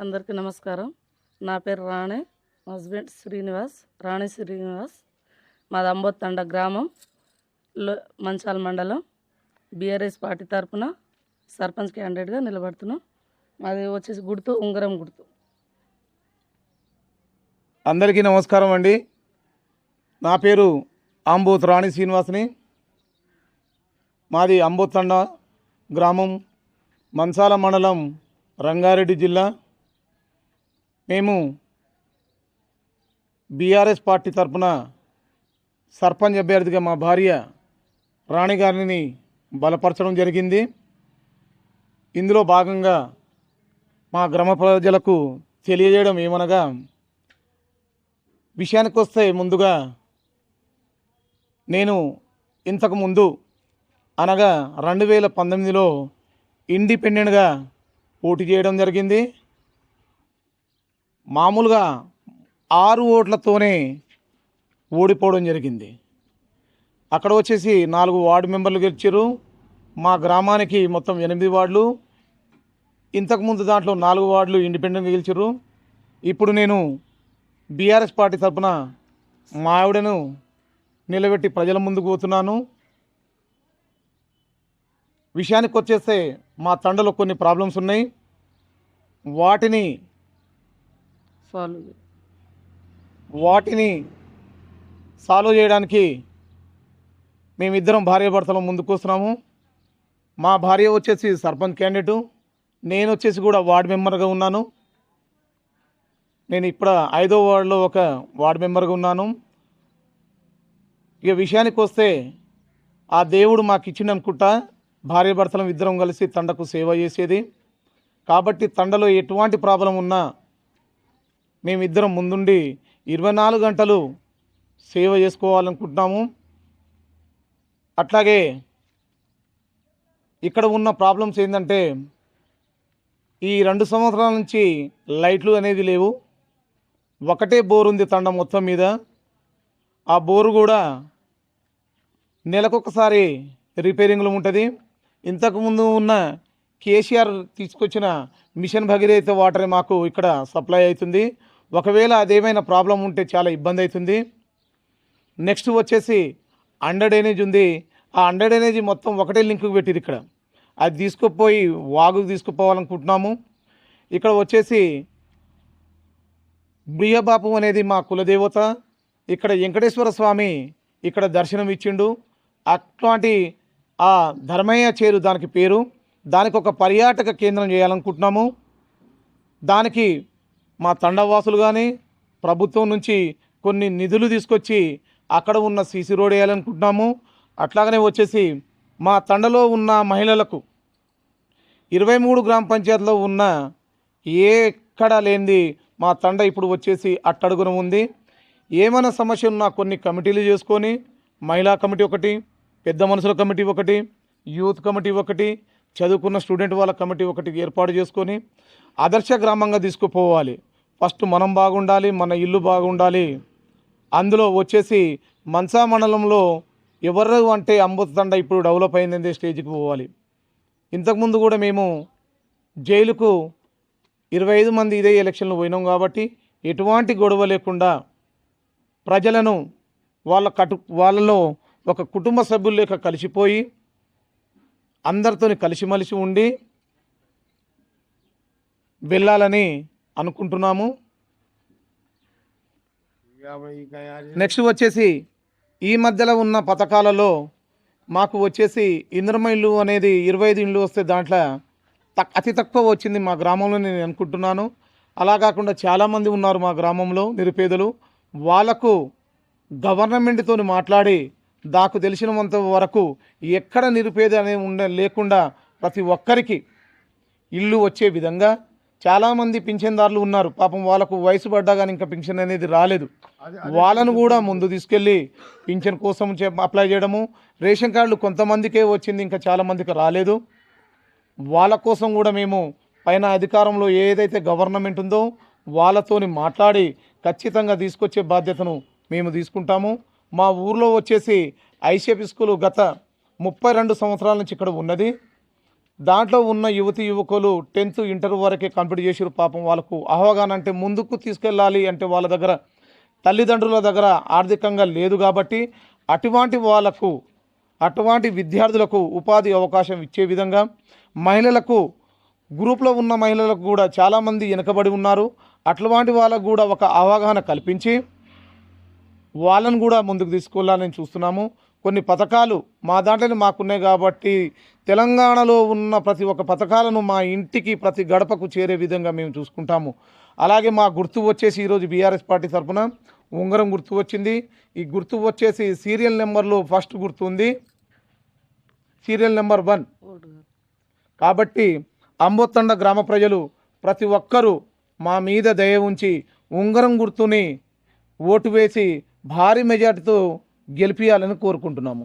అందరికీ నమస్కారం. నా పేరు రాణి. హస్బెండ్ శ్రీనివాస్ రాణి శ్రీనివాస్. మాది అంబోత్తండ గ్రామం లో మంచాల మండలం. బీఆర్ఎస్ పార్టీ తరఫున సర్పంచ్ క్యాండిడేట్గా నిలబడుతున్నాం. మాది వచ్చేసి గుర్తు ఉంగరం గుర్తు అందరికీ నమస్కారం అండి. నా పేరు ఆంబోత్ రాణి శ్రీనివాస్ని. మాది అంబోత్తండ గ్రామం మంచాల మండలం రంగారెడ్డి జిల్లా. మేము బీఆర్ఎస్ పార్టీ తరపున సర్పంచ్ అభ్యర్థిగా మా భార్య రాణి గారిని బలపరచడం జరిగింది. ఇందులో భాగంగా మా గ్రామ ప్రజలకు తెలియజేయడం ఏమనగా విషయానికి వస్తే ముందుగా నేను ఇంతకు ముందు అనగా రెండు వేల పంతొమ్మిదిలో ఇండిపెండెంట్గా పోటీ చేయడం జరిగింది. మామూలుగా ఆరు ఓట్లతోనే ఓడిపోవడం జరిగింది. అక్కడ వచ్చేసి నాలుగు వార్డు మెంబర్లు గెలిచారు. మా గ్రామానికి మొత్తం ఎనిమిది వార్డులు. ఇంతకుముందు దాంట్లో నాలుగు వార్డులు ఇండిపెండెంట్గా గెలిచారు. ఇప్పుడు నేను బీఆర్ఎస్ పార్టీ తరఫున మా ఆవిడను నిలబెట్టి ప్రజల ముందుకు పోతున్నాను. విషయానికి వచ్చేస్తే మా తండలో కొన్ని ప్రాబ్లమ్స్ ఉన్నాయి. వాటిని సాల్వ్ వాటిని సాల్వ్ చేయడానికి మేమిద్దరం భార్య భర్తలు ముందుకు వస్తున్నాము. మా భార్య వచ్చేసి సర్పంచ్ క్యాండిడేటు నేను వచ్చేసి కూడా వార్డు మెంబర్గా ఉన్నాను. నేను ఇప్పుడు ఐదో వార్డులో ఒక వార్డు మెంబర్గా ఉన్నాను. ఇక విషయానికి వస్తే ఆ దేవుడు మాకు ఇచ్చిండు అనుకుంటా భార్య భర్తలం ఇద్దరం కలిసి తండకు సేవ చేసేది. కాబట్టి తండలో ఎటువంటి ప్రాబ్లం ఉన్నా మేమిద్దరం ముందుండి ఇరవై నాలుగు గంటలు సేవ చేసుకోవాలనుకుంటున్నాము. అట్లాగే ఇక్కడ ఉన్న ప్రాబ్లమ్స్ ఏంటంటే ఈ రెండు సంవత్సరాల నుంచి లైట్లు అనేది లేవు. ఒకటే బోర్ ఉంది తండ మొత్తం మీద. ఆ బోరు కూడా నెలకొకసారి రిపేరింగ్లో ఉంటుంది. ఇంతకుముందు ఉన్న కేసీఆర్ తీసుకొచ్చిన మిషన్ భగీరథ వాటర్ మాకు ఇక్కడ సప్లై అవుతుంది. ఒకవేళ అదేమైనా ప్రాబ్లం ఉంటే చాలా ఇబ్బంది అవుతుంది. నెక్స్ట్ వచ్చేసి అండర్ డ్రైనేజ్ ఉంది. ఆ అండర్ డ్రైనేజ్ మొత్తం ఒకటే లింక్ పెట్టిరు ఇక్కడ. అది తీసుకుపోయి వాగుకు తీసుకుపోవాలనుకుంటున్నాము. ఇక్కడ వచ్చేసి బియ్యబాపు అనేది మా కులదేవత. ఇక్కడ వెంకటేశ్వర స్వామి ఇక్కడ దర్శనం ఇచ్చిండు. అట్లాంటి ఆ ధర్మయ్య చేరు దానికి పేరు. దానికి ఒక పర్యాటక కేంద్రం చేయాలనుకుంటున్నాము. దానికి మా తండవాసులు కానీ ప్రభుత్వం నుంచి కొన్ని నిధులు తీసుకొచ్చి అక్కడ ఉన్న సీసీ రోడ్ వేయాలనుకుంటున్నాము. అట్లాగనే వచ్చేసి మా తండలో ఉన్న మహిళలకు ఇరవై మూడు గ్రామ పంచాయతీలో ఉన్న ఏ ఎక్కడా లేనిది మా తండ ఇప్పుడు వచ్చేసి అట్టడుగున ఉంది. ఏమైనా సమస్య ఉన్నా కొన్ని కమిటీలు చేసుకొని మహిళా కమిటీ ఒకటి పెద్ద మనుషుల కమిటీ ఒకటి యూత్ కమిటీ ఒకటి చదువుకున్న స్టూడెంట్ వాళ్ళ కమిటీ ఒకటి ఏర్పాటు చేసుకొని ఆదర్శ గ్రామంగా తీసుకుపోవాలి. ఫస్ట్ మనం బాగుండాలి మన ఇల్లు బాగుండాలి. అందులో వచ్చేసి మన్సా మండలంలో ఎవరు అంటే అంబుతండ ఇప్పుడు డెవలప్ అయిందంటే స్టేజ్కి పోవాలి. ఇంతకుముందు కూడా మేము జైలుకు ఇరవై ఐదు మంది ఇదే ఎలక్షన్లు పోయినాం కాబట్టి ఎటువంటి గొడవ లేకుండా ప్రజలను వాళ్ళ కటు వాళ్ళలో ఒక కుటుంబ సభ్యుల లేక కలిసిపోయి అందరితోని కలిసిమలిసి ఉండి వెళ్ళాలని అనుకుంటున్నాము. నెక్స్ట్ వచ్చేసి ఈ మధ్యలో ఉన్న పథకాలలో మాకు వచ్చేసి ఇంద్రమ ఇల్లు అనేది ఇరవై ఐదు ఇండ్లు వస్తే దాంట్లో తక్ అతి తక్కువ వచ్చింది మా గ్రామంలో నేను అనుకుంటున్నాను. అలా కాకుండా చాలామంది ఉన్నారు మా గ్రామంలో నిరుపేదలు. వాళ్ళకు గవర్నమెంట్తో మాట్లాడి నాకు తెలిసినంత వరకు ఎక్కడ నిరుపేద అనేది ఉండ లేకుండా ప్రతి ఒక్కరికి ఇల్లు వచ్చే విధంగా చాలామంది పింఛన్దారులు ఉన్నారు. పాపం వాళ్ళకు వయసు పడ్డా కానీ ఇంకా పింఛన్ అనేది రాలేదు. వాళ్ళను కూడా ముందు తీసుకెళ్ళి పింఛన్ కోసం చే- అప్లై చేయడము. రేషన్ కార్డులు కొంతమందికే వచ్చింది ఇంకా చాలామందికి రాలేదు. వాళ్ళ కోసం కూడా మేము పైన అధికారంలో ఏదైతే గవర్నమెంట్ ఉందో వాళ్ళతోని మాట్లాడి ఖచ్చితంగా తీసుకొచ్చే బాధ్యతను మేము తీసుకుంటాము. మా ఊర్లో వచ్చేసి ఐసీఎఫ్ స్కూల్ గత ముప్పై రెండు సంవత్సరాల నుంచి ఇక్కడ ఉన్నది. దాంట్లో ఉన్న యువతి యువకులు టెన్త్ ఇంటర్ వరకే కంప్లీట్ చేసారు పాపం వాళ్ళకు అవగాహన అంటే ముందుకు తీసుకెళ్ళాలి అంటే వాళ్ళ దగ్గర తల్లిదండ్రుల దగ్గర ఆర్థికంగా లేదు కాబట్టి అటువంటి వాళ్ళకు అటువంటి విద్యార్థులకు ఉపాధి అవకాశం ఇచ్చే విధంగా మహిళలకు గ్రూప్లో ఉన్న మహిళలకు కూడా చాలామంది వెనుకబడి ఉన్నారు. అట్లాంటి వాళ్ళకు కూడా ఒక అవగాహన కల్పించి వాళ్ళను కూడా ముందుకు తీసుకెళ్ళాలని చూస్తున్నాము. కొన్ని పథకాలు మా దాంట్లోనే మాకున్నాయి కాబట్టి తెలంగాణలో ఉన్న ప్రతి ఒక్క పథకాలను మా ఇంటికి ప్రతి గడపకు చేరే విధంగా మేము చూసుకుంటాము. అలాగే మా గుర్తు వచ్చేసి ఈరోజు బీఆర్ఎస్ పార్టీ తరఫున ఉంగరం గుర్తు వచ్చింది. ఈ గుర్తు వచ్చేసి సీరియల్ నెంబర్లో ఫస్ట్ గుర్తు ఉంది. Serial number one. కాబట్టి అంబొత్తండ గ్రామ ప్రజలు ప్రతి ఒక్కరూ మా మీద దయ ఉంచి ఉంగరం గుర్తుని ఓటు వేసి భారీ మెజార్టీతో గెలిపియాలని కోరుకుంటున్నాము.